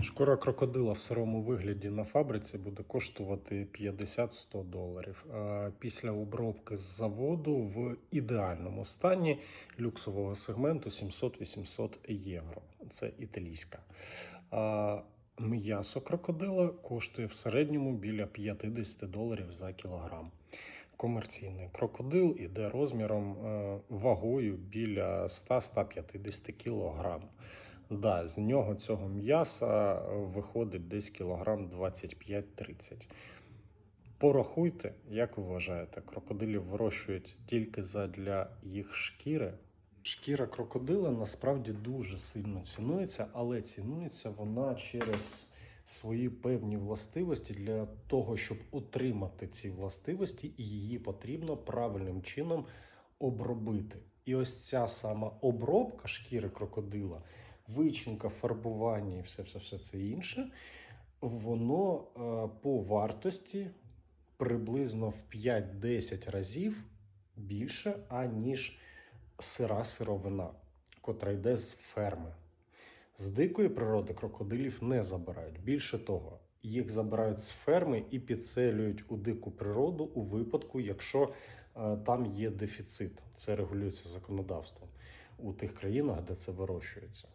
Шкура крокодила в сирому вигляді на фабриці буде коштувати 50-100 доларів. Після обробки з заводу в ідеальному стані люксового сегменту 700-800 євро. Це італійська. А М'ясо крокодила коштує в середньому біля 50 доларів за кілограм. Комерційний крокодил іде розміром е, вагою біля 100-150 кілограм. Да, з нього цього м'яса виходить десь кілограм 25-30. Порахуйте, як ви вважаєте, крокодилів вирощують тільки задля їх шкіри. Шкіра крокодила насправді дуже сильно цінується, але цінується вона через свої певні властивості. Для того, щоб отримати ці властивості, і її потрібно правильним чином обробити. І ось ця сама обробка шкіри крокодила, вичинка, фарбування і все, все, все це інше, воно е, по вартості приблизно в 5-10 разів більше, аніж сира сировина, котра йде з ферми. З дикої природи крокодилів не забирають. Більше того, їх забирають з ферми і підселюють у дику природу у випадку, якщо е, там є дефіцит. Це регулюється законодавством у тих країнах, де це вирощується.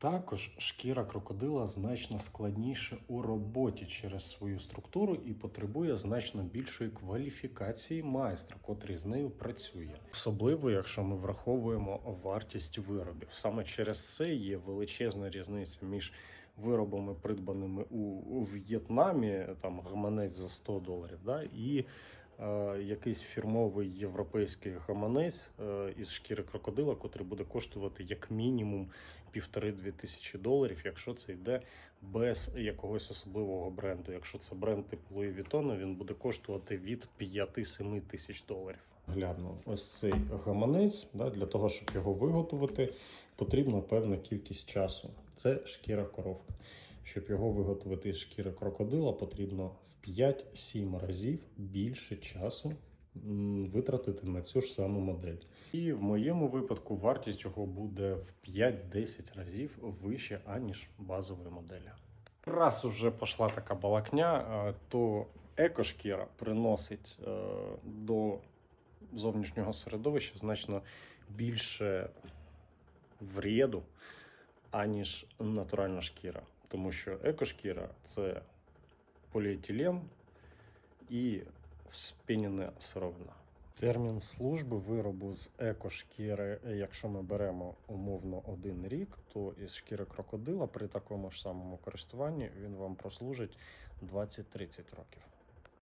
Також шкіра крокодила значно складніше у роботі через свою структуру і потребує значно більшої кваліфікації майстра, котрий з нею працює. Особливо, якщо ми враховуємо вартість виробів. Саме через це є величезна різниця між виробами, придбаними у, у В'єтнамі, там гаманець за 100 доларів, да, і якийсь фірмовий європейський гаманець е, із шкіри крокодила, котрий буде коштувати як мінімум півтори-дві тисячі доларів, якщо це йде без якогось особливого бренду. Якщо це бренд типу Louis Vuitton, він буде коштувати від 5-7 тисяч доларів. Глянув ось цей гаманець. Да, для того, щоб його виготовити, потрібна певна кількість часу. Це шкіра коровка. Щоб його виготовити з шкіри крокодила, потрібно в 5-7 разів більше часу витратити на цю ж саму модель. І в моєму випадку вартість його буде в 5-10 разів вище, аніж базової моделі. Раз уже пішла така балакня, е, то екошкіра приносить е, до зовнішнього середовища значно більше вреду, аніж натуральна шкіра. Тому що екошкіра це поліетилен і вспінена сировина. Термін служби виробу з екошкіри, якщо ми беремо умовно один рік, то із шкіри крокодила при такому ж самому користуванні він вам прослужить 20-30 років.